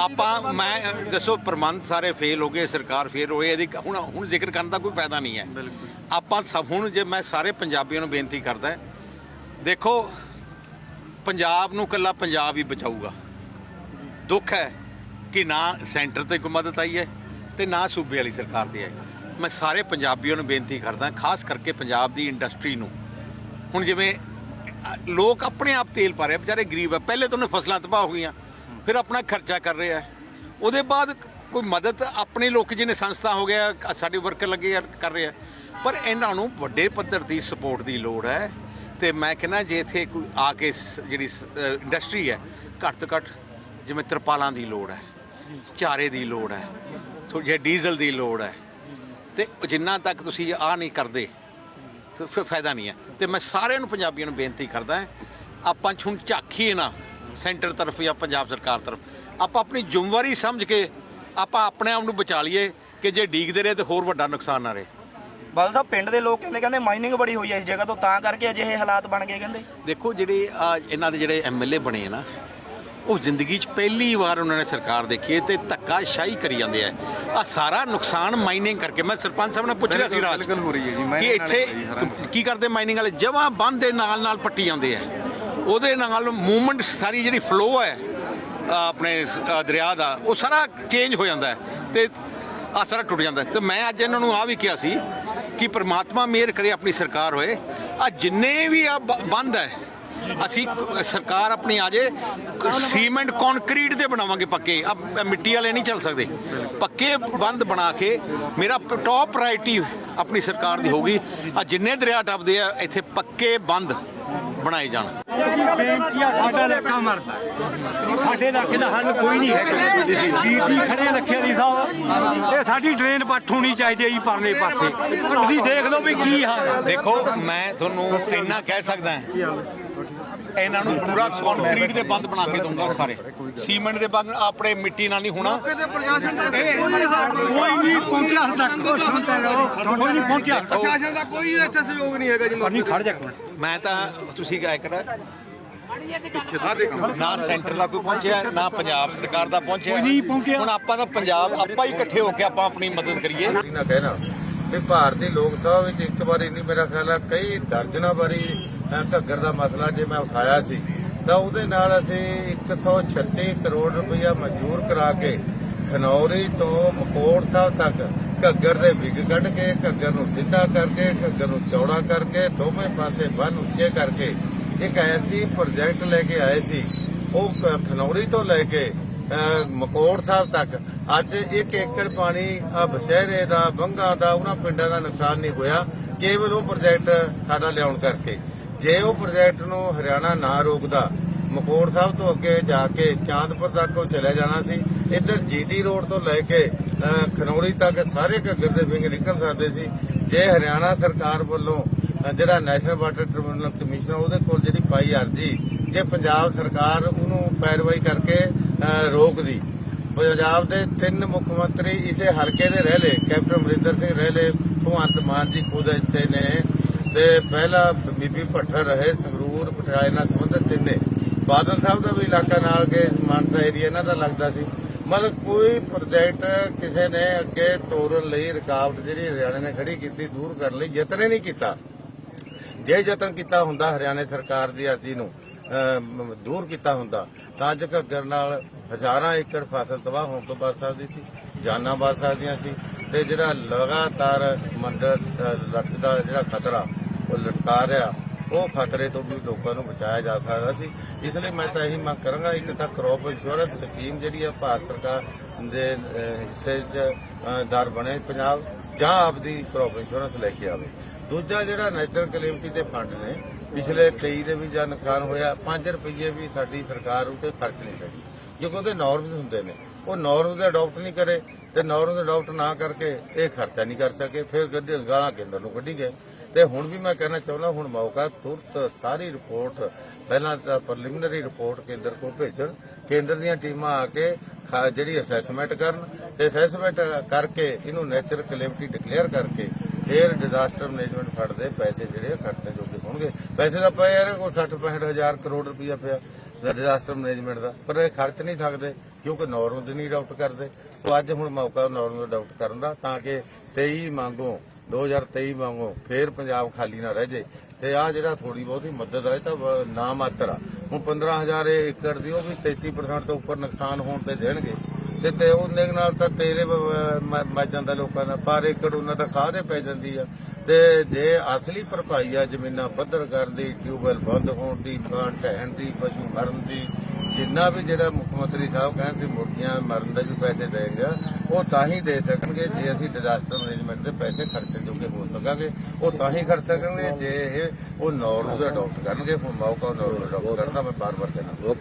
ਆਪਾਂ ਮੈਂ ਦੱਸੋ ਪ੍ਰਬੰਧ ਸਾਰੇ ਫੇਲ ਹੋ ਗਏ ਸਰਕਾਰ ਫੇਲ ਹੋਈ ਇਹਦੀ ਹੁਣ ਹੁਣ ਜ਼ਿਕਰ ਕਰਨ ਦਾ ਕੋਈ ਫਾਇਦਾ ਨਹੀਂ ਹੈ। ਆਪਾਂ ਸਭ ਹੁਣ ਜੇ ਮੈਂ ਸਾਰੇ ਪੰਜਾਬੀਆਂ ਨੂੰ ਬੇਨਤੀ ਕਰਦਾ ਦੇਖੋ ਪੰਜਾਬ ਨੂੰ ਕੱਲਾ ਪੰਜਾਬ ਹੀ ਬਚਾਊਗਾ। ਦੁੱਖ ਹੈ ਕਿ ਨਾ ਸੈਂਟਰ ਤੇ ਕੋਈ ਮਦਦ ਆਈ ਹੈ ਤੇ ਨਾ ਸੂਬੇ ਵਾਲੀ ਸਰਕਾਰ ਦੀ ਆਈ ਮੈਂ ਸਾਰੇ ਪੰਜਾਬੀਆਂ ਨੂੰ ਬੇਨਤੀ ਕਰਦਾ ਖਾਸ ਕਰਕੇ ਪੰਜਾਬ ਦੀ ਇੰਡਸਟਰੀ ਨੂੰ। ਹੁਣ ਜਿਵੇਂ ਲੋਕ ਆਪਣੇ ਆਪ ਤੇਲ ਪਾ ਰਹੇ ਵਿਚਾਰੇ ਗਰੀਬ ਆ ਪਹਿਲੇ ਤਾਂ ਉਹਨੇ ਫਸਲਾਂ ਤਬਾਹ ਹੋ ਗਈਆਂ। ਫਿਰ ਆਪਣਾ ਖਰਚਾ ਕਰ ਰਿਹਾ ਆ ਉਹਦੇ ਬਾਅਦ ਕੋਈ ਮਦਦ ਆਪਣੇ ਲੋਕ ਜਿਹਨੇ ਸੰਸਥਾ ਹੋ ਗਿਆ ਸਾਡੇ ਵਰਕਰ ਲੱਗੇ ਕਰ ਰਹੇ ਆ। ਪਰ ਇਹਨਾਂ ਨੂੰ ਵੱਡੇ ਪੱਧਰ ਦੀ ਸਪੋਰਟ ਦੀ ਲੋੜ ਹੈ ਤੇ ਮੈਂ ਕਹਿੰਦਾ ਜੇ ਇੱਥੇ ਕੋਈ ਆ ਕੇ ਸ- ਜਿਹੜੀ ਇੰਡਸਟਰੀ ਹੈ ਘੱਟ ਤੋਂ ਘੱਟ ਜਿਵੇਂ ਤਰਪਾਲਾਂ ਦੀ ਲੋੜ ਹੈ ਚਾਰੇ ਦੀ ਲੋੜ ਹੈ ਜੇ ਡੀਜ਼ਲ ਦੀ ਲੋੜ ਹੈ ਤੇ ਜਿੰਨਾ ਤੱਕ ਤੁਸੀਂ ਆ ਨਹੀਂ ਕਰਦੇ ਤੇ ਫਿਰ ਫਾਇਦਾ ਨਹੀਂ ਹੈ। ਤੇ ਮੈਂ ਸਾਰਿਆਂ ਨੂੰ ਪੰਜਾਬੀਆਂ ਨੂੰ ਬੇਨਤੀ ਕਰਦਾ ਹਾਂ, ਆਪਾਂ ਹੁਣ ਝਾਕੀਏ ਨਾ। ਸੈਂਟਰ ਤਰਫ ਜਾਂ ਪੰਜਾਬ ਸਰਕਾਰ ਤਰਫ। ਆਪਾਂ ਆਪਣੀ ਜ਼ਿੰਮੇਵਾਰੀ ਸਮਝ ਕੇ ਆਪਾਂ ਆਪਣੇ ਆਪ ਨੂੰ ਬਚਾ ਲਈਏ ਕਿ ਜੇ ਡੀਕਦੇ ਰਹੇ ਤੇ ਹੋਰ ਵੱਡਾ ਨੁਕਸਾਨ ਨਾ ਰਹੇ। ਬਾਦਲ ਸਾਹਿਬ ਪਿੰਡ ਦੇ ਲੋਕ ਕਹਿੰਦੇ ਕਹਿੰਦੇ ਮਾਈਨਿੰਗ ਬੜੀ ਹੋਈ ਹੈ ਇਸ ਜਗ੍ਹਾ ਤੋਂ ਤਾਂ ਕਰਕੇ ਅਜਿਹੇ ਹਾਲਾਤ ਬਣ ਗਏ ਕਹਿੰਦੇ। ਦੇਖੋ ਜਿਹੜੇ ਆ ਇਹਨਾਂ ਦੇ ਜਿਹੜੇ ਐਮਐਲਏ ਬਣੇ ਨਾ ਉਹ ਜ਼ਿੰਦਗੀ 'ਚ ਪਹਿਲੀ ਵਾਰ ਉਹਨਾਂ ਨੇ ਸਰਕਾਰ ਦੇਖੀ ਤੇ ਧੱਕਾ ਸ਼ਾਹੀ ਕਰੀ ਜਾਂਦੇ ਆ। ਆ ਸਾਰਾ ਨੁਕਸਾਨ ਮਾਈਨਿੰਗ ਕਰਕੇ ਮੈਂ ਸਰਪੰਚ ਸਾਹਿਬ ਨੇ ਪੁੱਛ ਰਿਹਾ ਸੀ ਰਾਤ ਬਿਲਕੁਲ ਹੋ ਰਹੀ ਹੈ ਜੀ, ਕਿ ਇੱਥੇ। ਕੀ ਕਰਦੇ ਮਾਈਨਿੰਗ ਵਾਲੇ ਜਮਾਂ ਬੰਦ ਦੇ ਨਾਲ ਨਾਲ ਪੱਟੀ ਜਾਂਦੇ ਆ। ਉਹਦੇ ਨਾਲ ਮੂਵਮੈਂਟ ਸਾਰੀ ਜਿਹੜੀ ਫਲੋ ਹੈ ਆਪਣੇ ਦਰਿਆ ਦਾ, ਉਹ ਸਾਰਾ ਚੇਂਜ ਹੋ ਜਾਂਦਾ ਹੈ ਤੇ ਆ ਸਾਰਾ ਟੁੱਟ ਜਾਂਦਾ ਹੈ। ਤੇ ਮੈਂ ਅੱਜ ਇਹਨਾਂ ਨੂੰ ਆ ਵੀ ਕਿਹਾ ਸੀ ਕਿ ਪ੍ਰਮਾਤਮਾ ਮਿਹਰ ਕਰੇ ਆਪਣੀ ਸਰਕਾਰ ਹੋਏ। ਆ ਜਿੰਨੇ ਵੀ ਆ ਬ- ਬੰਦ ਹੈ, ਅਸੀਂ ਸਰਕਾਰ ਆਪਣੀ ਆ ਜੇ ਸੀਮੈਂਟ ਕੰਕਰੀਟ ਦੇ ਬਣਾਵਾਂਗੇ ਪੱਕੇ। ਆ ਮਿੱਟੀ ਵਾਲੇ ਨਹੀਂ ਚੱਲ ਸਕਦੇ। ਪੱਕੇ ਬੰਦ ਬਣਾ ਕੇ ਮੇਰਾ ਟੌਪ ਪ੍ਰਾਇੋਰਟੀ ਆਪਣੀ ਸਰਕਾਰ ਦੀ ਹੋਊਗੀ। ਆ ਜਿੰਨੇ ਦਰਿਆ ਟੱਪਦੇ ਆ, ਇੱਥੇ ਪੱਕੇ ਬੰਦ। ਬਣਾਏ ਜਾਣ। ਬੇਨਤੀ ਆ ਸਾਡਾ ਇਲਾਕਾ ਮਰਦਾ। ਸਾਡੇ ਇਲਾਕੇ ਦਾ ਹੱਲ ਕੋਈ ਨਹੀਂ ਹੈਗਾ। ਵੀਰ ਜੀ ਖੜੇ ਲੱਖੇ ਵਾਲੀ ਸਾਹਿਬ। ਇਹ ਸਾਡੀ ਡਰੇਨ ਪੱਟ ਹੋਣੀ ਚਾਹੀਦੀ ਹੈ ਜੀ ਪਰਲੇ ਪਾਸੇ। ਤੁਸੀਂ ਦੇਖ ਲਓ ਵੀ ਕੀ ਹਾਲ ਹੈ ਦੇਖੋ ਮੈਂ ਤੁਹਾਨੂੰ ਇੰਨਾ ਕਹਿ ਸਕਦਾ ਹਾਂ ਇਹਨਾਂ ਨੂੰ ਪੂਰਾ ਕੰਕਰੀਟ ਦੇ ਬੰਦ ਬਣਾ ਕੇ ਦਊਂਗਾ ਸਾਰੇ। ਸੀਮੈਂਟ ਦੇ ਬੰਦ ਆਪਣੇ ਮਿੱਟੀ ਨਾਲ ਨਹੀਂ ਹੋਣਾ। ਕੋਈ ਨਹੀਂ ਪਹੁੰਚਿਆ ਹਾਲ ਤੱਕ। ਸੁਣਦੇ ਰਹੋ ਕੋਈ ਨਹੀਂ ਪਹੁੰਚਿਆ। ਪ੍ਰਸ਼ਾਸਨ ਦਾ ਕੋਈ ਇੱਥੇ ਸਹਿਯੋਗ ਨਹੀਂ ਹੈਗਾ ਜੀ ਪਰ ਨਹੀਂ ਖੜ ਜਾ ਮੈਂ ਤਾਂ ਤੁਸੀਂ ਕਿਹਾ ਕਰਾ ਨਾ ਸੈਂਟਰ ਦਾ ਕੋਈ ਪਹੁੰਚਿਆ ਨਾ ਪੰਜਾਬ ਸਰਕਾਰ ਦਾ ਪਹੁੰਚਿਆ। ਹੁਣ ਆਪਾਂ ਤਾਂ ਪੰਜਾਬ ਆਪਾਂ ਹੀ ਇਕੱਠੇ ਹੋ ਕੇ ਆਪਾਂ ਆਪਣੀ ਮਦਦ ਕਰੀਏ। ਨਾ ਕਹਿਣਾ ਵੀ ਭਾਰਤੀ ਲੋਕ ਸਭਾ ਵਿੱਚ ਇੱਕ ਵਾਰੀ ਨਹੀਂ ਮੇਰਾ ਖਿਆਲ ਹੈ ਕਈ ਦਰਜਨਾਂ ਵਾਰੀ ਘੱਗਰ ਦਾ ਮਸਲਾ ਜੇ ਮੈਂ ਉਠਾਇਆ ਸੀ, ਤਾਂ ਉਹਦੇ ਨਾਲ ਅਸੀਂ 136 ਕਰੋੜ ਰੁਪਇਆ ਮਨਜ਼ੂਰ ਕਰਾ ਕੇ ਖਨੌਰੀ ਤੋਂ ਮਕੋੜ ਸਾਹਿਬ ਤੱਕ ਘੱਗਰ ਦੇ ਵਿਗ ਕੱਢ ਕੇ, ਘੱਗਰ ਨੂੰ ਸਿੱਧਾ ਕਰਕੇ, ਘੱਗਰ ਨੂੰ ਚੌੜਾ ਕਰਕੇ, ਦੋਵੇਂ ਪਾਸੇ ਬੰਨ ਉੱਚੇ ਕਰਕੇ ਇੱਕ ਐਸੀ ਪ੍ਰੋਜੈਕਟ ਲੈ ਕੇ ਆਏ ਸੀ। ਉਹ ਖਨੌਰੀ ਤੋਂ ਲੈ ਕੇ, ਅਹ ਮਕੋੜ ਸਾਹਿਬ ਤੱਕ। ਅੱਜ 1 ਏਕੜ ਪਾਣੀ ਆ ਬਸ਼ਹਿਰੇ ਦਾ, ਬੰਗਾ ਦਾ, ਉਹਨਾਂ ਪਿੰਡਾਂ ਦਾ ਨੁਕਸਾਨ ਨਹੀਂ ਹੋਇਆ। ਕੇਵਲ ਉਹ ਪ੍ਰੋਜੈਕਟ ਸਾਡਾ ਲਿਆਉਣ ਕਰਕੇ। ਜੇ ਉਹ ਪ੍ਰੋਜੈਕਟ ਨੂੰ ਹਰਿਆਣਾ ਨਾ ਰੋਕਦਾ, ਮਕੋੜ ਸਾਹਿਬ ਤੋਂ ਅੱਗੇ ਜਾ ਕੇ ਚਾਂਦਪੁਰ ਤੱਕ ਉਹ ਚਲੇ ਜਾਣਾ ਸੀ, ਇੱਧਰ ਜੀਟੀ ਰੋਡ ਤੋਂ ਲੈ ਕੇ ਖਨੌਰੀ ਤੱਕ ਸਾਰੇ ਘੱਗਰ ਦੇ ਵਿੰਗ ਨਿਕਲ ਸਕਦੇ ਸੀ। ਜੇ ਹਰਿਆਣਾ ਸਰਕਾਰ ਵੱਲੋਂ ਜਿਹੜਾ ਨੈਸ਼ਨਲ ਵਾਟਰ ਟ੍ਰਿਬਿਊਨਲ ਕਮਿਸ਼ਨ ਉਹਦੇ ਕੋਲ ਜਿਹੜੀ ਪਾਈ ਅਰਜੀ, ਜੇ ਪੰਜਾਬ ਸਰਕਾਰ ਉਹਨੂੰ ਪੈਰਵਾਈ ਕਰਕੇ ਰੋਕਦੀ, ਪੰਜਾਬ ਦੇ ਤਿੰਨ ਮੁੱਖ ਮੰਤਰੀ ਇਸੇ ਹਲਕੇ ਦੇ ਰਹਿ ਲਏ, ਕੈਪਟਨ ਅਮਰਿੰਦਰ ਸਿੰਘ ਰਹਿ ਲਏ, ਭਗਵੰਤ ਮਾਨ ਜੀ ਖੁਦ ਇੱਥੇ ਨੇ ਤੇ ਪਹਿਲਾ ਬੀਬੀ ਭੱਟਰ ਰਹੇ, ਸੰਗਰੂਰ, ਪਟਿਆਲੇ ਨਾਲ ਸੰਬੰਧਿਤ ਤਿੰਨੇ। ਬਾਦਲ ਸਾਹਿਬ ਦਾ ਵੀ ਇਲਾਕਾ ਨਾਲ ਕੇ ਮਾਨਸਾ ਏਰੀਆ ਇਹਨਾਂ ਦਾ ਲੱਗਦਾ ਸੀ। ਮਤਲਬ ਕੋਈ ਪ੍ਰੋਜੈਕਟ ਕਿਸੇ ਨੇ ਅੱਗੇ ਤੋਰਨ ਲਈ ਰੁਕਾਵਟ ਜਿਹੜੀ ਹਰਿਆਣਾ ਨੇ ਖੜੀ ਕੀਤੀ, ਦੂਰ ਕਰਨ ਲਈ ਯਤਨ ਹੀ ਨਹੀਂ ਕੀਤਾ। ਜੇ ਯਤਨ ਕੀਤਾ ਹੁੰਦਾ ਹਰਿਆਣਾ ਸਰਕਾਰ ਦੀ ਅਰਜ਼ੀ ਨੂੰ ਦੂਰ ਕੀਤਾ ਹੁੰਦਾ, ਤਾਂ ਅੱਜ ਘੱਗਰ ਨਾਲ ਹਜ਼ਾਰਾਂ ਏਕੜ ਫਸਲ ਤਬਾਹ ਹੋਣ ਤੋਂ ਬਚ ਸਕਦੀ ਸੀ, ਜਾਨਾਂ ਬਚ ਸਕਦੀਆਂ ਸੀ। ਤੇ ਜਿਹੜਾ ਲਗਾਤਾਰ ਮੰਦਰ ਲੱਟ ਦਾ ਜਿਹੜਾ ਖਤਰਾ ਲਟਕਾ ਰਿਹਾ, ਉਹ ਖਤਰੇ ਤੋਂ ਵੀ ਲੋਕਾਂ ਨੂੰ ਬਚਾਇਆ ਜਾ ਸਕਦਾ ਸੀ। ਇਸ ਲਈ ਮੈਂ ਤਾਂ ਇਹੀ ਮੰਗ ਕਰਾਂਗਾ, ਇੱਕ ਤਾਂ ਕ੍ਰੌਪ ਇੰਸ਼ੋਰੈਂਸ ਸਕੀਮ ਜਿਹੜੀ ਹੈ ਭਾਰਤ ਸਰਕਾਰ ਦੇ ਹਿੱਸੇ 'ਚ ਦਰ ਬਣੇ ਪੰਜਾਬ, ਜਾਂ ਆਪਦੀ ਕ੍ਰੌਪ ਇੰਸ਼ੋਰੈਂਸ ਲੈ ਕੇ ਆਵੇ। ਦੂਜਾ ਜਿਹੜਾ ਨੈਚੁਰਲ ਕਲੈਮਿਟੀ ਦੇ ਫੰਡ ਨੇ, ਪਿਛਲੇ 23 ਦੇ ਵੀ ਜਾਂ ਨੁਕਸਾਨ ਹੋਇਆ 5 ਰੁਪਏ ਵੀ ਸਾਡੀ ਸਰਕਾਰ ਉਤੇ ਖਰਚ ਨਹੀਂ ਕਰੀ। ਕਿਉਂਕਿ ਉਹਦੇ ਨਾਰਮਸ ਹੁੰਦੇ ਨੇ, ਉਹ ਨਾਰਮਸ ਦੇ ਅਡਾਪਟ ਨਹੀਂ ਕਰੇ, ਤੇ ਨਾਰਮਸ ਅਡਾਪਟ ਨਾ ਕਰਕੇ ਇਹ ਖਰਚਾ ਨਹੀਂ ਕਰ ਸਕੇ, ਫਿਰ ਗੱਡੀ ਗਾਲਾਂ ਕੇਂਦਰ ਨੂੰ ਕੱਢੀ ਗਏ। ਤੇ ਹੁਣ ਵੀ ਮੈਂ ਕਹਿਣਾ ਚਾਹੁੰਦਾ, ਹੁਣ ਮੌਕਾ ਤੁਰਤ ਸਾਰੀ ਰਿਪੋਰਟ ਪਹਿਲਾਂ ਤਾਂ ਪ੍ਰੀਲਿਮਿਨਰੀ ਰਿਪੋਰਟ ਕੇਂਦਰ ਕੋਲ ਭੇਜਣ, ਕੇਂਦਰ ਦੀਆਂ ਟੀਮਾਂ ਆ ਕੇ ਜਿਹੜੀ ਅਸੈਸਮੈਂਟ ਕਰਨ, ਤੇ ਅਸੈਸਮੈਂਟ ਕਰਕੇ ਇਹਨੂੰ ਨੈਚੁਰਲ ਕਲੈਮਿਟੀ ਡਿਕਲੇਅਰ ਕਰਕੇ ਫਿਰ ਡਿਜ਼ਾਸਟਰ ਮੈਨੇਜਮੈਂਟ ਫੰਡ ਦੇ ਪੈਸੇ ਜਿਹੜੇ ਖਰਚੇ ਜੋਗੇ ਹੋਣਗੇ। ਪੈਸੇ ਦਾ ਪਿਆ ਯਾਰ ਕੋਲ 60 65 ਹਜ਼ਾਰ ਕਰੋੜ ਰੁਪਇਆ ਪਿਆ ਡਿਜ਼ਾਸਟਰ ਮੈਨੇਜਮੈਂਟ ਦਾ, ਪਰ ਇਹ ਖਰਚ ਨਹੀਂ ਸਕਦੇ, ਕਿਉਂਕਿ ਨੌਰਮਲ ਦੀ ਨਹੀਂ ਅਡਾਪਟ ਕਰਦੇ। ਸੋ ਅੱਜ ਹੁਣ ਮੌਕਾ ਨੌਰਮਲ ਅਡਾਪਟ ਕਰਨ ਦਾ, ਤਾਂ ਕਿ 23 ਮੰਗੋ 2023 ਵਾਂਗੋ ਫੇਰ ਪੰਜਾਬ ਖਾਲੀ ਨਾ ਰਹਿ ਜੇ ਤੇ ਆ ਜਿਹੜਾ ਥੋੜੀ ਬਹੁਤੀ ਮਦਦ ਹੈ ਤਾਂ ਨਾ ਮਾਤਰ ਆ। ਹੁਣ 15000 ਏਕੜ ਦੀ ਉਹ ਵੀ 33% ਤੋਂ ਉੱਪਰ ਨੁਕਸਾਨ ਹੋਣ ਤੇ ਦੇਣਗੇ। ਤੇ ਤੇ ਉਹਦੇ ਨਾਲ ਤਾਂ ਤੇਰੇ ਮਰ ਜਾਂਦਾ ਲੋਕਾਂ ਦਾ, ਪਰ ਏਕੜ ਉਹਨਾਂ ਦਾ ਖਾਦੇ ਪੈ ਜਾਂਦੀ ਆ। ਤੇ ਜੇ ਅਸਲੀ ਭਰਪਾਈ ਆ ਜ਼ਮੀਨਾਂ ਪੱਧਰ ਕਰਨ ਦੀ, ਟਿਊਬਵੈਲ ਬੰਦ ਹੋਣ ਦੀ, ਪਲਾਂਟ ਢਹਿਣ ਦੀ, ਪਸ਼ੂ ਮਰਨ ਦੀ, ਜਿੰਨਾ ਵੀ ਜਿਹੜਾ ਮੁੱਖ ਮੰਤਰੀ ਸਾਹਿਬ ਕਹਿੰਦੇ ਸੀ ਮੁਰਗੀਆਂ ਮਰਨ ਦਾ ਵੀ ਪੈਸੇ ਦੇਣਗੇ ਉਹ ਤਾਂ ਹੀ ਦੇ ਸਕਣਗੇ ਜੇ ਅਸੀਂ ਡਿਜ਼ਾਸਟਰ ਮੈਨੇਜਮੈਂਟ ਦੇ ਪੈਸੇ ਖਰਚਣ ਜੋਗੇ ਹੋ ਸਕਾਂਗੇ। ਉਹ ਤਾਂ ਹੀ ਖਰਚ ਸਕਣਗੇ, ਜੇ ਇਹ ਉਹ ਨੌਰਮਲ ਅਡਾਪਟ ਕਰਨਗੇ, ਹੁਣ ਮੌਕਾ ਨੌਰਮਲ ਅਡਾਪਟ ਕਰਨਾ ਮੈਂ ਬਾਰ-ਬਾਰ ਕਹਿੰਦਾ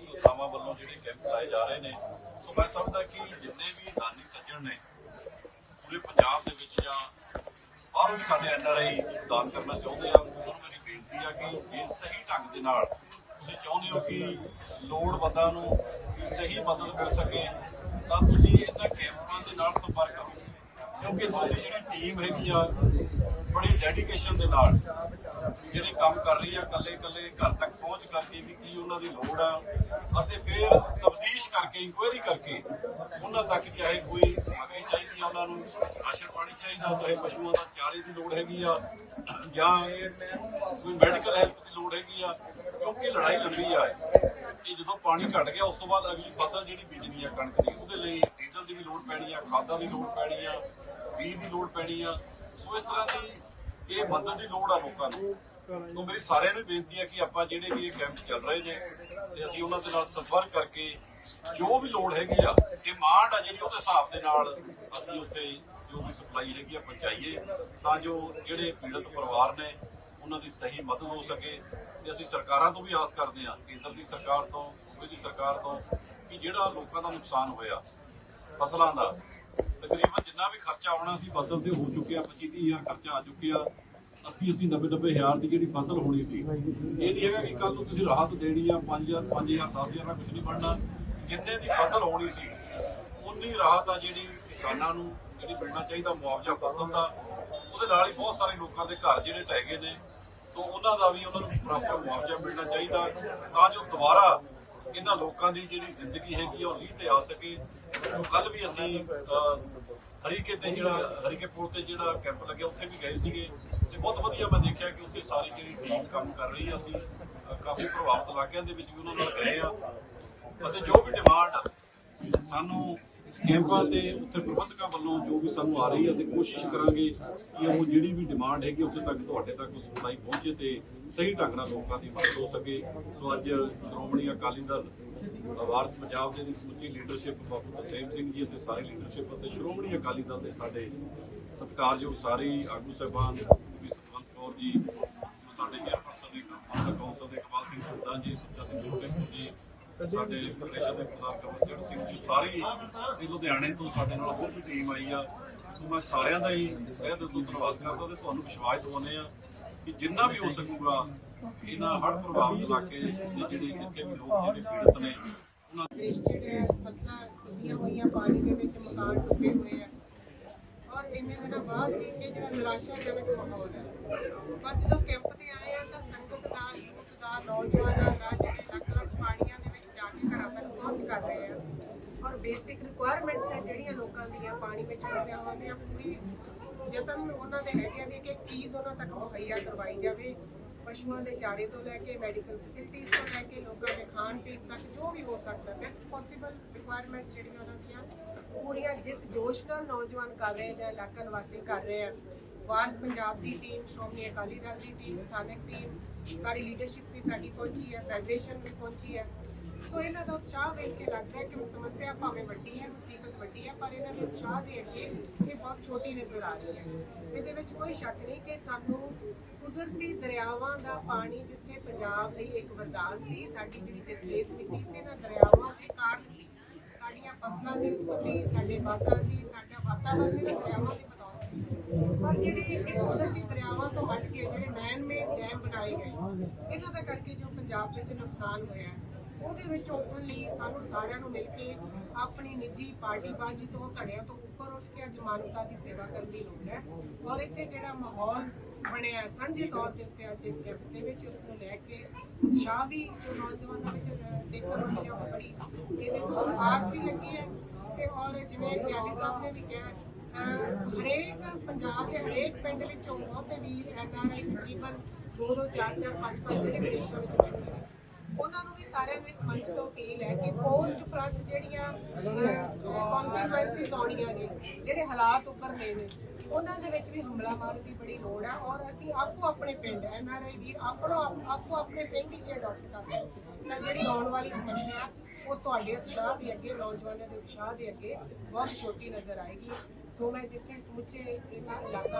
ਸੰਸਥਾਵਾਂ ਵੱਲੋਂ ਜਿਹੜੇ ਕੈਂਪ ਲਾਏ ਜਾ ਰਹੇ ਨੇ ਸੋ ਮੈਂ ਸਮਝਦਾ ਕਿ ਜਿੰਨੇ ਵੀ ਦਾਨੀ ਸੱਜਣ ਨੇ ਪੂਰੇ ਪੰਜਾਬ ਦੇ ਵਿੱਚ ਜਾਂ ਬਾਹਰੋਂ ਸਾਡੇ ਐਨਆਰਆਈ ਦਾਨ ਕਰਨਾ ਚਾਹੁੰਦੇ ਆ ਉਹਨਾਂ ਨੂੰ ਮੇਰੀ ਬੇਨਤੀ ਆ ਕਿ ਜੇ ਸਹੀ ਢੰਗ ਦੇ ਨਾਲ ਤੁਸੀਂ ਚਾਹੁੰਦੇ ਹੋ ਕਿ ਲੋੜਵੰਦਾਂ ਨੂੰ ਸਹੀ ਮਦਦ ਕਰ ਸਕੇ, ਤਾਂ ਤੁਸੀਂ ਇਹਨਾਂ ਕੈਂਪਾਂ ਦੇ ਨਾਲ ਸੰਪਰਕ ਕਰੋ। ਕਿਉਂਕਿ ਤੁਹਾਡੀ ਜਿਹੜੀ ਟੀਮ ਹੈਗੀ ਆ, ਬੜੀ ਡੈਡੀਕੇਸ਼ਨ ਦੇ ਨਾਲ ਜਿਹੜੇ ਕੰਮ ਕਰ ਰਹੀ ਆ ਕੱਲੇ ਕੱਲੇ ਘਰ ਤੱਕ ਪਹੁੰਚ ਕਰਕੇ ਵੀ ਕੀ ਉਹਨਾਂ ਦੀ ਲੋੜ ਆ, ਅਤੇ ਫਿਰ ਤਬਦੀਸ਼ ਕਰਕੇ ਇਨਕੁਆਇਰੀ ਕਰਕੇ ਉਹਨਾਂ ਤੱਕ ਚਾਹੇ ਕੋਈ ਸਮੱਗਰੀ ਚਾਹੀਦੀ ਆ ਉਹਨਾਂ ਨੂੰ, ਰਾਸ਼ਨ ਪਾਣੀ ਚਾਹੀਦਾ, ਚਾਹੇ ਪਸ਼ੂਆਂ ਦਾ ਚਾਰੇ ਦੀ ਲੋੜ ਹੈਗੀ ਆ, ਜਾਂ ਕੋਈ ਮੈਡੀਕਲ ਹੈਲਪ ਦੀ ਲੋੜ ਹੈਗੀ ਆ ਕਿਉਂਕਿ ਲੜਾਈ ਲੰਬੀ ਆ ਇਹ। ਜਦੋਂ ਪਾਣੀ ਘਟ ਗਿਆ, ਉਸ ਤੋਂ ਬਾਅਦ ਅਗਲੀ ਫਸਲ ਜਿਹੜੀ ਬੀਜਣੀ ਆ ਕਣਕ ਦੀ, ਉਹਦੇ ਲਈ ਡੀਜ਼ਲ ਦੀ ਵੀ ਲੋੜ ਪੈਣੀ ਆ, ਖਾਦਾਂ ਦੀ ਲੋੜ ਪੈਣੀ ਆ, ਬੀਜ ਦੀ ਲੋੜ ਪੈਣੀ ਆ। ਸੋ ਇਸ ਤਰ੍ਹਾਂ ਦੀ ਇਹ ਮਦਦ ਦੀ ਲੋੜ ਆ ਲੋਕਾਂ ਨੂੰ। ਸੋ ਮੇਰੀ ਸਾਰਿਆਂ ਨੂੰ ਬੇਨਤੀ ਹੈ ਕਿ ਆਪਾਂ ਜਿਹੜੇ ਵੀ ਇਹ ਕੈਂਪ ਚੱਲ ਰਹੇ ਨੇ, ਤੇ ਅਸੀਂ ਉਹਨਾਂ ਦੇ ਨਾਲ ਸੰਪਰਕ ਕਰਕੇ ਜੋ ਵੀ ਲੋੜ ਹੈਗੀ ਆ ਡਿਮਾਂਡ ਆ ਜਿਹੜੀ ਉਹਦੇ ਹਿਸਾਬ ਦੇ ਨਾਲ ਅਸੀਂ ਉੱਥੇ ਜੋ ਵੀ ਸਪਲਾਈ ਹੈਗੀ ਆ, ਪਹੁੰਚਾਈਏ ਤਾਂ ਜੋ ਜਿਹੜੇ ਪੀੜਤ ਪਰਿਵਾਰ ਨੇ, ਉਹਨਾਂ ਦੀ ਸਹੀ ਮਦਦ ਹੋ ਸਕੇ। ਤੇ ਅਸੀਂ ਸਰਕਾਰਾਂ ਤੋਂ ਵੀ ਆਸ ਕਰਦੇ ਹਾਂ, ਕੇਂਦਰ ਦੀ ਸਰਕਾਰ ਤੋਂ, ਸੂਬੇ ਦੀ ਸਰਕਾਰ ਤੋਂ ਕਿ ਜਿਹੜਾ ਲੋਕਾਂ ਦਾ ਨੁਕਸਾਨ ਹੋਇਆ, ਫਸਲਾਂ ਦਾ, ਤਕਰੀਬਨ ਜਿੰਨਾ ਵੀ ਖਰਚਾ ਆਉਣਾ ਸੀ ਫਸਲ ਤੇ ਹੋ ਚੁੱਕਿਆ 25 ਹਜ਼ਾਰ ਖਰਚਾ ਆ ਚੁੱਕਿਆ 80 80 90 90 ਹਜ਼ਾਰ ਦੀ ਜਿਹੜੀ ਫਸਲ ਹੋਣੀ ਸੀ, ਇਹ ਨਹੀਂ ਹੈਗਾ ਕਿ ਕੱਲ ਨੂੰ ਤੁਸੀਂ ਰਾਹਤ ਦੇਣੀ ਆ 5000 5000 10000 ਦਾ ਕੁਝ ਨਹੀਂ ਬਣਨਾ, ਜਿੰਨੇ ਦੀ ਫਸਲ ਹੋਣੀ ਸੀ, ਉਨੀ ਰਾਹਤ ਆ ਜਿਹੜੀ ਕਿਸਾਨਾਂ ਨੂੰ, ਜਿਹੜੀ ਮਿਲਣਾ ਚਾਹੀਦਾ ਮੁਆਵਜ਼ਾ ਫਸਲ ਦਾ, ਉਹਦੇ ਨਾਲ ਹੀ ਬਹੁਤ ਸਾਰੇ ਲੋਕਾਂ ਦੇ ਘਰ ਜਿਹੜੇ ਢਹਿ ਗਏ ਨੇ ਤੋਂ ਉਹਨਾਂ ਦਾ ਵੀ ਉਹਨਾਂ ਨੂੰ ਪ੍ਰਾਪਰ ਮੁਆਵਜ਼ਾ ਮਿਲਣਾ ਚਾਹੀਦਾ ਤਾਂ ਜੋ ਦੁਬਾਰਾ ਇਹਨਾਂ ਲੋਕਾਂ ਦੀ ਜਿਹੜੀ ਜ਼ਿੰਦਗੀ ਹੈਗੀ ਆ ਉਹ ਲੀਹ ਤੇ ਆ ਸਕੇ। ਕੱਲ ਵੀ ਅਸੀਂ ਹਰੀਕੇ ਤੇ ਜਿਹੜਾ ਹਰੀਕੇ ਪੁਲ ਤੇ ਜਿਹੜਾ ਕੈਂਪ ਲੱਗਿਆ, ਉੱਥੇ ਵੀ ਗਏ ਸੀਗੇ ਤੇ ਬਹੁਤ ਵਧੀਆ ਮੈਂ ਦੇਖਿਆ ਕਿ ਉੱਥੇ ਸਾਰੀ ਜਿਹੜੀ ਟੀਮ ਕੰਮ ਕਰ ਰਹੀ ਆ ਅਸੀਂ। ਕਾਫੀ ਪ੍ਰਭਾਵਿਤ ਇਲਾਕਿਆਂ ਦੇ ਵਿੱਚ ਵੀ ਉਹਨਾਂ ਨਾਲ ਗਏ ਆ। ਅਤੇ ਜੋ ਵੀ ਡਿਮਾਂਡ ਸਾਨੂੰ ਕੈਂਪਾਂ ਤੇ ਉੱਥੇ ਪ੍ਰਬੰਧਕਾਂ ਵੱਲੋਂ ਜੋ ਵੀ ਸਾਨੂੰ ਆ ਰਹੀ ਹੈ, ਅਸੀਂ ਕੋਸ਼ਿਸ਼ ਕਰਾਂਗੇ ਕਿ ਉਹ ਜਿਹੜੀ ਵੀ ਡਿਮਾਂਡ ਹੈਗੀ, ਉੱਥੇ ਤੱਕ ਤੁਹਾਡੇ ਤੱਕ ਉਹ ਸਪਲਾਈ ਪਹੁੰਚੇ ਤੇ ਸਹੀ ਢੰਗ ਨਾਲ ਲੋਕਾਂ ਦੀ ਮਦਦ ਹੋ ਸਕੇ। ਸੋ ਅੱਜ ਸ਼੍ਰੋਮਣੀ ਅਕਾਲੀ ਦਲ ਵਾਰਸ ਪੰਜਾਬ ਦੇ ਦੀ ਸਮੁੱਚੀ ਲੀਡਰਸ਼ਿਪ ਬਾਬੂ ਤਰਸੇਮ ਸਿੰਘ ਜੀ ਅਤੇ ਸਾਰੇ ਲੀਡਰਸ਼ਿਪ ਅਤੇ ਸ਼੍ਰੋਮਣੀ ਅਕਾਲੀ ਦਲ ਦੇ ਸਾਡੇ ਸਤਿਕਾਰਯੋਗ ਸਾਰੇ ਹੀ ਆਗੂ ਸਾਹਿਬਾਨ, ਵੀ ਸਤਵੰਤ ਕੌਰ ਜੀ, ਸਾਡੇ ਚੇਅਰਪਰਸਨ ਨੇ ਕੌਂਸਲ ਦੇ ਕਮਾਲ ਸਿੰਘ ਹੁੱਦਾ ਜੀ, ਸੁੱਚਾ ਸਿੰਘ ਜੀ ਸਾਡੇ ਫੈਡਰੇਸ਼ਨ ਦੇ ਪ੍ਰਧਾਨ ਕਮਲਜੀਤ ਸਿੰਘ ਜੀ ਸਾਰੇ ਹੀ ਲੁਧਿਆਣੇ ਤੋਂ ਸਾਡੇ ਨਾਲ ਹੋਰ ਵੀ ਟੀਮ ਆਈ ਆ। ਸੋ ਮੈਂ ਸਾਰਿਆਂ ਦਾ ਹੀ ਤਹਿ ਦਿਲ ਤੋਂ ਧੰਨਵਾਦ ਕਰਦਾ ਤੇ ਤੁਹਾਨੂੰ ਵਿਸ਼ਵਾਸ ਦਿਵਾਉਂਦੇ ਆ ਕਿ ਜਿੰਨਾ ਵੀ ਹੋ ਸਕੂਗਾ, ਇਹਨਾਂ ਹੜ੍ਹ ਪ੍ਰਭਾਵਿਤ ਇਲਾਕੇ ਦੇ ਜਿਹੜੇ ਜਿੱਥੇ ਵੀ ਲੋਕ ਜਿਹੜੇ ਪੀੜਤ ਨੇ, ਉਹਨਾਂ ਦੇਸ਼ ਜਿਹੜੇ ਫਸਲਾਂ ਡੁੱਬੀਆਂ ਹੋਈਆਂ, ਪਾਣੀ ਦੇ ਵਿੱਚ ਮਕਾਨ ਡੁੱਬੇ ਹੋਏ ਆ, ਔਰ ਇੰਨੇ ਦਿਨਾਂ ਬਾਅਦ ਵੀ ਇਹ ਜਿਹੜਾ ਨਿਰਾਸ਼ਾਜਨਕ ਮਾਹੌਲ ਹੈ। ਪਰ ਜਦੋਂ ਕੈਂਪ ਤੇ ਆਏ ਆ ਤਾਂ ਸੰਗਤ ਦਾ ਯੂਥ ਦਾ, ਨੌਜਵਾਨਾਂ ਦਾ, ਜਿਹੜੇ ਵਿੱਚ ਤੱਕ ਪਹੁੰਚ ਕਰ ਰਹੇ ਆ। ਔਰ ਬੇਸਿਕ ਰਿਕੁਆਇਰਮੈਂਟਸ ਹੈ ਜਿਹੜੀਆਂ ਲੋਕਾਂ ਦੀਆਂ, ਪਾਣੀ ਵਿੱਚ ਫਸਿਆ ਹੋਇਆ ਦੀਆਂ ਪੂਰੀ ਯਤਨ ਉਹਨਾਂ ਦੇ ਹੈਗੇ ਆ ਵੀ ਕਿ ਚੀਜ਼ ਉਹਨਾਂ ਤੱਕ ਮੁਹੱਈਆ ਕਰਵਾਈ ਜਾਵੇ। ਪਸ਼ੂਆਂ ਦੇ ਚਾਰੇ ਤੋਂ ਲੈ ਕੇ ਮੈਡੀਕਲ ਫੈਸਿਲਿਟੀਆਂ ਤੋਂ ਲੈ ਕੇ ਲੋਕਾਂ ਦੇ ਖਾਣ ਪੀਣ ਤੱਕ ਜੋ ਵੀ ਹੋ ਸਕਦਾ ਬੈਸਟ ਪੋਸੀਬਲ ਰਿਕੁਆਇਰਮੈਂਟਸ ਜਿਹੜੀਆਂ ਉਹਨਾਂ ਦੀਆਂ, ਪੂਰੀਆਂ ਜਿਸ ਜੋਸ਼ ਨਾਲ ਨੌਜਵਾਨ ਕਰ ਰਹੇ ਆ ਜਾਂ ਇਲਾਕਾ ਨਿਵਾਸੀ ਕਰ ਰਹੇ ਆ। ਵਾਸ ਪੰਜਾਬ ਦੀ ਟੀਮ ਸ਼੍ਰੋਮਣੀ ਅਕਾਲੀ ਦਲ ਦੀ ਟੀਮ ਸਥਾਨਕ ਟੀਮ ਸਾਰੀ ਲੀਡਰਸ਼ਿਪ ਵੀ ਸਾਡੀ ਪਹੁੰਚੀ ਹੈ ਫੈਡਰੇਸ਼ਨ ਵੀ ਪਹੁੰਚੀ ਹੈ। ਸੋ ਇਹਨਾਂ ਦਾ ਉਤਸ਼ਾਹ ਵੇਖ ਕੇ ਲੱਗਦਾ ਹੈ ਕਿ ਸਮੱਸਿਆ ਭਾਵੇਂ ਵੱਡੀ ਹੈ, ਮੁਸੀਬਤ ਵੱਡੀ ਹੈ, ਪਰ ਇਹਨਾਂ ਦੇ ਉਤਸ਼ਾਹ ਦੇ ਅੱਗੇ ਇਹ ਬਹੁਤ ਛੋਟੀ ਨਜ਼ਰ ਆ ਰਹੀ ਹੈ। ਇਹਦੇ ਵਿੱਚ ਕੋਈ ਸ਼ੱਕ ਨਹੀਂ ਕਿ ਸਾਨੂੰ ਕੁਦਰਤੀ ਦਰਿਆਵਾਂ ਦਾ ਪਾਣੀ ਜਿੱਥੇ ਪੰਜਾਬ ਲਈ ਇੱਕ ਵਰਦਾਨ ਸੀ, ਸਾਡੀ ਜਿਹੜੀ ਜਰਖੇਜ਼ ਮਿੱਟੀ ਸੀ ਨਾ ਦਰਿਆਵਾਂ ਦੇ ਕਾਰਨ ਸੀ। ਸਾਡੀਆਂ ਫਸਲਾਂ ਦੀ ਉਤਪਤੀ, ਸਾਡੇ ਬਾਗਾਂ ਦੀ, ਸਾਡਾ ਵਾਤਾਵਰਣ ਵੀ ਦਰਿਆਵਾਂ ਦੀ ਬਦੌਲਤ ਸੀ। ਪਰ ਜਿਹੜੇ ਇਹ ਕੁਦਰਤੀ ਦਰਿਆਵਾਂ ਤੋਂ ਹਟ ਕੇ ਜਿਹੜੇ ਮੈਨ ਮੇਡ ਡੈਮ ਬਣਾਏ ਗਏ, ਇਹਨਾਂ ਦਾ ਕਰਕੇ ਜੋ ਪੰਜਾਬ ਵਿੱਚ ਨੁਕਸਾਨ ਹੋਇਆ ਉਹਦੇ ਵਿੱਚ ਉੱਠਣ ਸਾਨੂੰ ਸਾਰਿਆਂ ਨੂੰ ਮਿਲ ਕੇ ਆਪਣੀ ਨਿੱਜੀ ਪਾਰਟੀਬਾਜ਼ੀ ਤੋਂ ਧੜਿਆਂ ਤੋਂ ਉੱਪਰ ਉੱਠ ਕੇ ਅੱਜ ਦੀ ਸੇਵਾ ਕਰਨ ਦੀ ਲੋੜ ਹੈ। ਔਰ ਇੱਥੇ ਜਿਹੜਾ ਮਾਹੌਲ ਬਣਿਆ ਸਾਂਝੇ ਤੌਰ ਦੇ ਉੱਤੇ ਅੱਜ ਇਸ ਕੈਂਪ ਦੇ ਵਿੱਚ, ਉਸ ਨੂੰ ਲੈ ਕੇ ਉਤਸ਼ਾਹ ਵੀ ਜੋ ਨੌਜਵਾਨਾਂ ਵਿੱਚ ਦੇਖਣ ਨੂੰ ਮਿਲਿਆ, ਉਹ ਬੜੀ ਇਹਦੇ ਤੋਂ ਆਸ ਵੀ ਲੱਗੀ ਹੈ। ਤੇ ਔਰ ਜਿਵੇਂ ਗਿਆਨੀ ਸਾਹਿਬ ਨੇ ਵੀ ਕਿਹਾ ਹਰੇਕ ਪੰਜਾਬ ਦੇ ਹਰੇਕ ਪਿੰਡ ਵਿੱਚੋਂ ਬਹੁਤੇ ਵੀਰ ਐਨਆਰਆਈ ਤਕਰੀਬਨ ਦੋ ਦੋ ਚਾਰ ਚਾਰ ਪੰਜ ਪੰਜ ਜਿਹੜੇ ਵਿਦੇਸ਼ਾਂ ਵਿੱਚ ਬੈਠੇ ਉਹਨਾਂ ਨੂੰ ਵੀ ਸਾਰਿਆਂ ਨੂੰ ਇਸ ਮੰਚ ਤੋਂ ਅਪੀਲ ਹੈ ਕਿ ਪੋਸਟ ਫਰੰਟ ਜਿਹੜੀਆਂ ਕਨਸੀਕੁਐਂਸਿਸ ਆਉਣੀਆਂ ਨੇ, ਜਿਹੜੇ ਹਾਲਾਤ ਉੱਪਰ ਨੇ, ਉਹਨਾਂ ਦੇ ਵਿੱਚ ਵੀ ਹਮਲਾ ਮਾਰਨ ਦੀ ਬੜੀ ਲੋੜ ਹੈ ਔਰ ਅਸੀਂ ਆਪੋ ਆਪਣੇ ਪਿੰਡ, ਐਨ ਆਰ ਆਈ ਵੀਰ ਆਪਣੋ ਆਪੋ ਆਪਣੇ ਪਿੰਡ ਹੀ ਜੇ ਅਡਾਪਟ ਕਰਦੇ ਤਾਂ ਜਿਹੜੀ ਆਉਣ ਵਾਲੀ ਸਮੱਸਿਆ ਉਹ ਤੁਹਾਡੇ ਉਤਸ਼ਾਹ ਦੇ ਅੱਗੇ, ਨੌਜਵਾਨਾਂ ਦੇ ਉਤਸ਼ਾਹ ਦੇ ਅੱਗੇ ਬਹੁਤ ਛੋਟੀ ਨਜ਼ਰ ਆਏਗੀ। ਸੋ ਮੈਂ ਜਿੱਥੇ ਸਮੁੱਚੇ ਇਹਨਾਂ ਇਲਾਕਾ